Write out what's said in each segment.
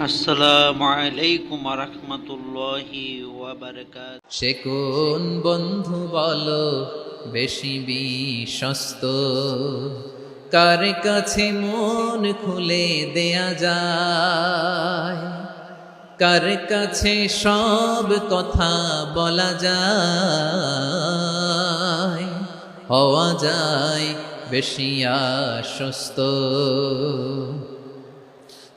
আসসালামু আলাইকুম রহমতুল্লাহি সে কোন বন্ধু বলো বেশি বিশ্বস্ত? কার কাছে মন খুলে দেয়া যায়? কার কাছে সব কথা বলা যায়? হওয়া যায় বেশি আশ্বস্ত।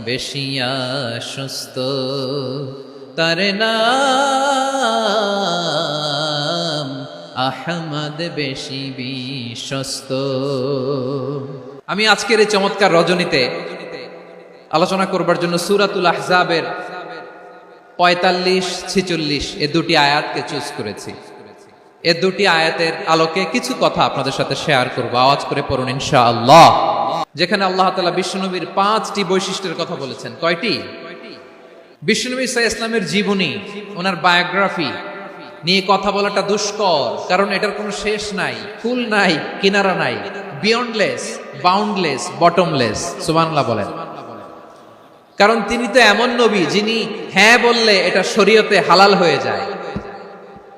বেশি আশ্বস্ত। তার নাম আহমদ বেশি বিশ্বস্ত। আমি আজকের এই চমৎকার রজনীতে আলোচনা করবার জন্য সুরাতুল আহজাবের পঁয়তাল্লিশ ছিচল্লিশ এ দুটি আয়াতকে চুজ করেছি। এ দুটি আয়াতের আলোকে কিছু কথা আপনাদের সাথে শেয়ার করব। আওয়াজ করে পড়ুন, ইনশাআল্লাহ। যেখানে আল্লাহ তালা বিশ্বনবীর পাঁচটি বৈশিষ্ট্যের কথা বলেছেন। কয়টি? বিশ্বনবী সাহ ইসলামের জীবনী, ওনার বায়োগ্রাফি নিয়ে কথা বলাটা দুষ্কর, কারণ এটার কোনো শেষ নাই, ফুল নাই, কিনারা নাই বিয়ন্ডলেস বাউন্ডলেস বটমলেস সুবানলা বলেন। কারণ তিনি তো এমন নবী যিনি হ্যাঁ বললে এটা শরীয়তে হালাল হয়ে যায়।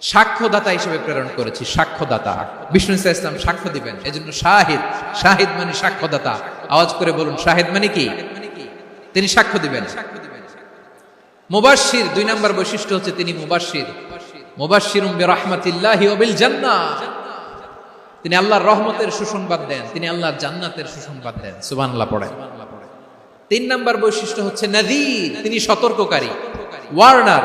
সাক্ষ্যদাতা হিসেবে প্রেরণ করেছি, সাক্ষ্যদাতা। বিষ্ণু ইসা ইসলাম সাক্ষ্য দিবেন, এজন্য শাহিদ শাহিদ মানে সাক্ষ্যদাতা। আওয়াজ করে বলুন, শাহিদ মানে কি? তিনি সাক্ষ্য দিবেন। মুবাশশির, দুই নম্বর বৈশিষ্ট্য হচ্ছে তিনি ওয়া বিল তিনি আল্লাহর রহমতের সুসংবাদ দেন, তিনি আল্লাহর জান্নাতের সুসংবাদ দেন। সুবহানাল্লাহ পড়েন। তিন নম্বর বৈশিষ্ট্য হচ্ছে নাযীর, তিনি সতর্ককারী। ওয়ার্নার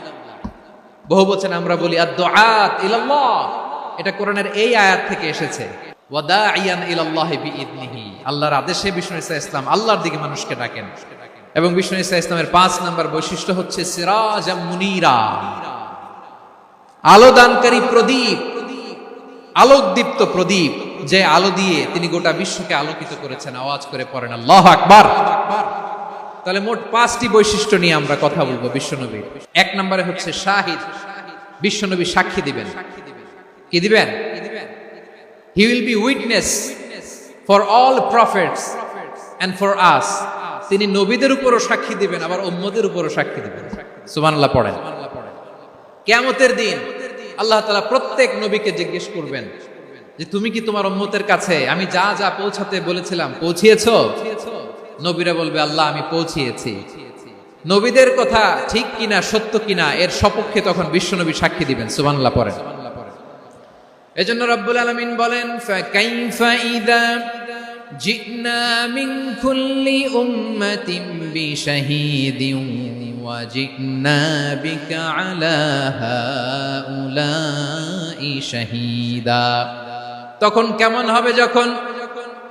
বহু বচন আমরা বলি এটা কোরআনের এই আয়াত থেকে এসেছে। আল্লাহর আদেশে বিষ্ণু ইসা ইসলাম আল্লাহর দিকে মানুষকে ডাকেন। এবং বিষ্ণু ইসা ইসলামের পাঁচ নম্বর বৈশিষ্ট্য হচ্ছে সিরাজাম মুনিরা। আলো দানকারী প্রদীপ। আলোকদীপ্ত প্রদীপ, যে আলো দিয়ে তিনি গোটা বিশ্বকে আলোকিত করেছেন। আওয়াজ করে পড়েন, আল্লাহ আকবার। তাহলে মোট পাঁচটি বৈশিষ্ট্য নিয়ে আমরা কথা বলব বিশ্বনবীর এক নম্বরে হচ্ছে শাহিদ। বিশ্বনবী সাক্ষী দিবেন। কি দিবেন? He will be witness for all prophets and for us তিনি নবীদের উপরও সাক্ষী দিবেন, আবার উম্মদের উপরও সাক্ষী দিবেন। সুবহানাল্লাহ পড়েন। কেয়ামতের দিন আল্লাহ তালা প্রত্যেক নবীকে জিজ্ঞেস করবেন যে, তুমি কি তোমার উম্মতের কাছে? আমি যা যা পৌঁছাতে বলেছিলাম, পৌঁছিয়েছো? নবীরা বলবে, আল্লাহ, আমি পৌঁছিয়েছি। নবীদের কথা ঠিক কিনা, সত্য কিনা, এর সপক্ষে তখন বিশ্বনবী সাক্ষী দিবেন। সুবহানাল্লাহ, পড়েন। এজন্য রব্বুল আলামিন বলেন তখন কেমন হবে যখন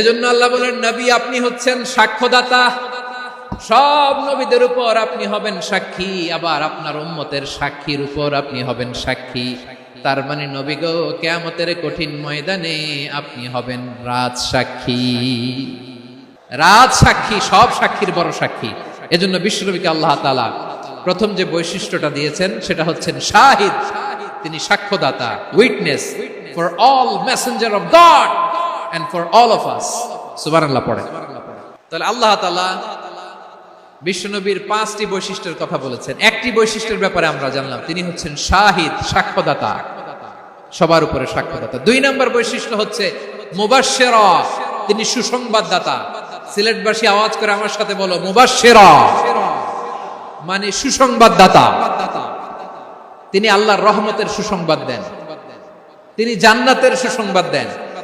এজন্য আল্লাহ বলেন, নবী, আপনি হচ্ছেন সাক্ষ্যদাতা। সব নবীদের উপর আপনি হবেন সাক্ষী, আবার আপনার উম্মতের সাক্ষীর উপর আপনি হবেন সাক্ষী। তার মানে নবী গো, কেয়ামতের কঠিন ময়দানে আপনি হবেন রাজ সাক্ষী। রাজ সাক্ষী, সব সাক্ষীর বড় সাক্ষী। এজন্য বিশ্বনবীকে আল্লাহ তালা প্রথম যে বৈশিষ্ট্যটা দিয়েছেন, সেটা হচ্ছেন শাহিদ। তিনি সাক্ষ্যদাতা, witness for all messenger of God. And for all of us সুবহানাল্লাহ পড়ে। তাহলে আল্লাহ তাআলা বিশ্বনবীর পাঁচটি বৈশিষ্ট্যের কথা বলেছেন। একটি বৈশিষ্ট্যের ব্যাপারে আমরা জানলাম, তিনি হচ্ছেন শাহিদ, সাক্ষ্যদাতা। সবার উপরে সাক্ষ্যদাতা। দুই নম্বর বৈশিষ্ট্য হচ্ছে মুবাশশিরা, তিনি সুসংবাদদাতা। সিলেটবাসী আওয়াজ করে আমার সাথে বলো, মুবাশশিরা। মানে সুসংবাদদাতা। তিনি আল্লাহর রহমতের সুসংবাদ দেন। তিনি জান্নাতের সুসংবাদ দেন।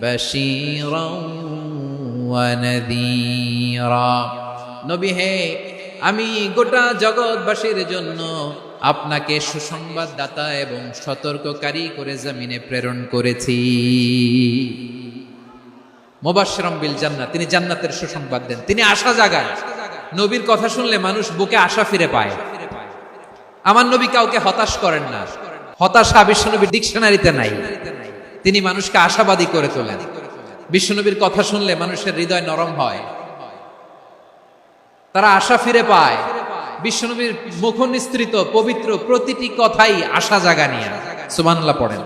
বশীরা নবী হে, আমি গোটা জগৎবাসীর জন্য আপনাকে সুসংবাদদাতা এবং সতর্ককারী করে জামিনে প্রেরণ করেছি। মোবাশ্রম বিল জান্নাত, তিনি জান্নাতের সুসংবাদ দেন। তিনি আশা জাগায়। নবীর কথা শুনলে মানুষ বুকে আশা ফিরে পায়। আমার নবী কাউকে হতাশ করেন না। হতাশা বিশ্বনবীর ডিকশনারিতে নাই। তিনি মানুষকে আশাবাদী করে তোলেন। বিশ্বনবীর কথা শুনলে মানুষের হৃদয় নরম হয়। তারা আশা ফিরে পায়। বিশ্বনবীর মুখ নিস্তৃত পবিত্র প্রতিটি কথাই আশা জাগানিয়া সুবহানাল্লাহ পড়েন।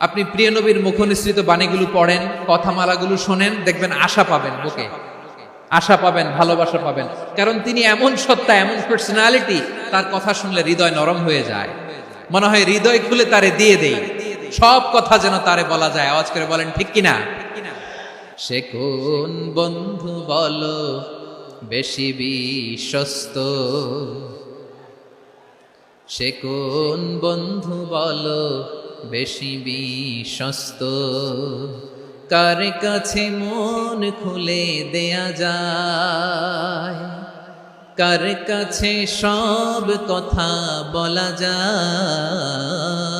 আপনি প্রিয় নবীর মুখ নিঃসৃত বাণীগুলো পড়েন, কথামালাগুলো শোনেন, দেখবেন আশা পাবেন বুকে। আশা পাবেন, ভালোবাসা পাবেন। কারণ তিনি এমন সত্তা, এমন পার্সোনালিটি তার কথা শুনলে হৃদয় নরম হয়ে যায়। মনে হয় হৃদয় খুলে তারে দিয়ে দেই। সব কথা যেন তারে বলা যায়। আওয়াজ করে বলেন, ঠিক কিনা? সে কোন বন্ধু বলো, বেশি বিশ্বস্ত? সে কোন বন্ধু বলো, বেশি বিশ্বস্ত? কার কাছে মন খুলে দেয়া যায়? কার কাছে সব কথা বলা যায়?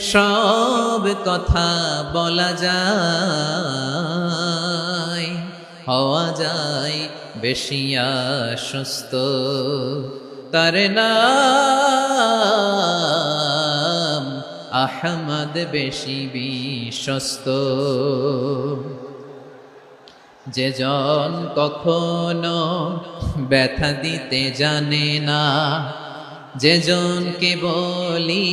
সব কথা বলা যায়, হওয়া যায় বেশি আশ্বস্ত। তার নাম আহমদ বেশি বিশ্বস্ত। যে জন কখনো ব্যথা দিতে জানে না, যে জনকে বলি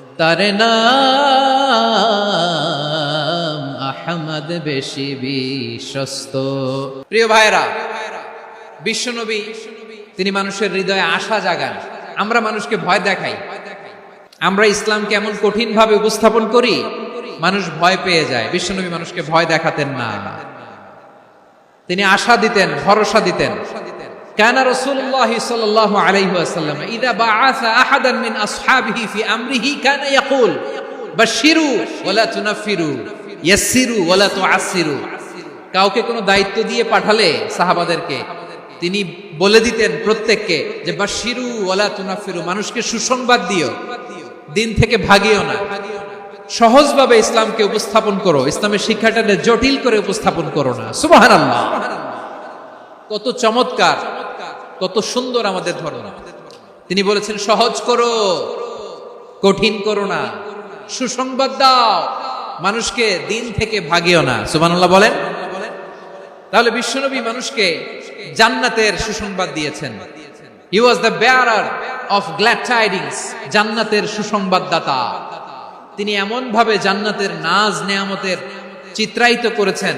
তার নাম আহমদ বেশি বিশ্বস্ত। প্রিয় ভাইরা বিশ্বনবী, তিনি মানুষের হৃদয়ে আশা জাগান। আমরা মানুষকে ভয় দেখাই। আমরা ইসলামকে এমন কঠিন ভাবে উপস্থাপন করি, মানুষ ভয় পেয়ে যায়। বিশ্বনবী মানুষকে ভয় দেখাতেন না। তিনি আশা দিতেন, ভরসা দিতেন। কানা রসুল্লাহ সাল্লাহ আলাইহি আসাল্লাম ইদা বা আসা আহাদান মিন আসহাবিহি ফি আমরিহি কানা ইয়াকুল বাশিরু ওয়ালা তুনাফিরু ইয়াসসিরু ওয়ালা তুআসসিরু কাউকে কোনো দায়িত্ব দিয়ে পাঠালে সাহাবাদেরকে, তিনি বলে দিতেন প্রত্যেককে যে, বাশিরু ওয়ালা তুনাফিরু, মানুষকে সুসংবাদ দিও, দিন থেকে ভাগিও না। সহজভাবে ইসলামকে উপস্থাপন করো, ইসলামের শিক্ষাটাকে জটিল করে উপস্থাপন করো না। সুবহানাল্লাহ। কত চমৎকার। কত সুন্দর আমাদের ধর্ম। তিনি বলেছেন, সহজ করো, কঠিন করো না। সুসংবাদ দাও। মানুষকে দিন থেকে ভাগিও না। সুবহানাল্লাহ বলেন। তাহলে বিশ্বনবী মানুষকে জান্নাতের সুসংবাদ দিয়েছেন। He was the bearer of glad tidings জান্নাতের সুসংবাদদাতা। তিনি এমন ভাবে জান্নাতের নাজ নেয়ামতের চিত্রায়িত করেছেন।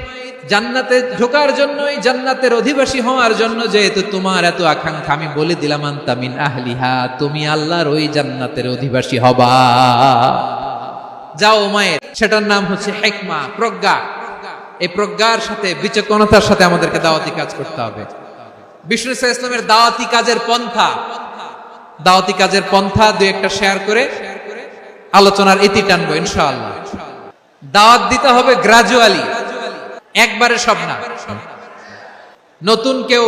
জান্নাতে ঢোকার জন্য, এই জান্নাতের অধিবাসী হওয়ার জন্য যেহেতু তোমার এত আকাঙ্ক্ষা, আমি বলে দিলাম আন্তামিন আহলিহা, তুমি আল্লাহর ওই জান্নাতের অধিবাসী হবা। যাও মায়ের, সেটার নাম হচ্ছে হেকমা, প্রজ্ঞা। এই প্রজ্ঞার সাথে, বিচক্ষণতার সাথে আমাদেরকে দাওয়াতি কাজ করতে হবে। বিষ্ণু ইসলাম ইসলামের দাওয়াতি কাজের পন্থা। দাওয়াতি কাজের পন্থা দুই একটা শেয়ার করে, আলোচনার ইতি টানবো, ইনশাআল্লাহ। দাওয়াত দিতে হবে গ্রাজুয়ালি একবারে সব না। নতুন কেউ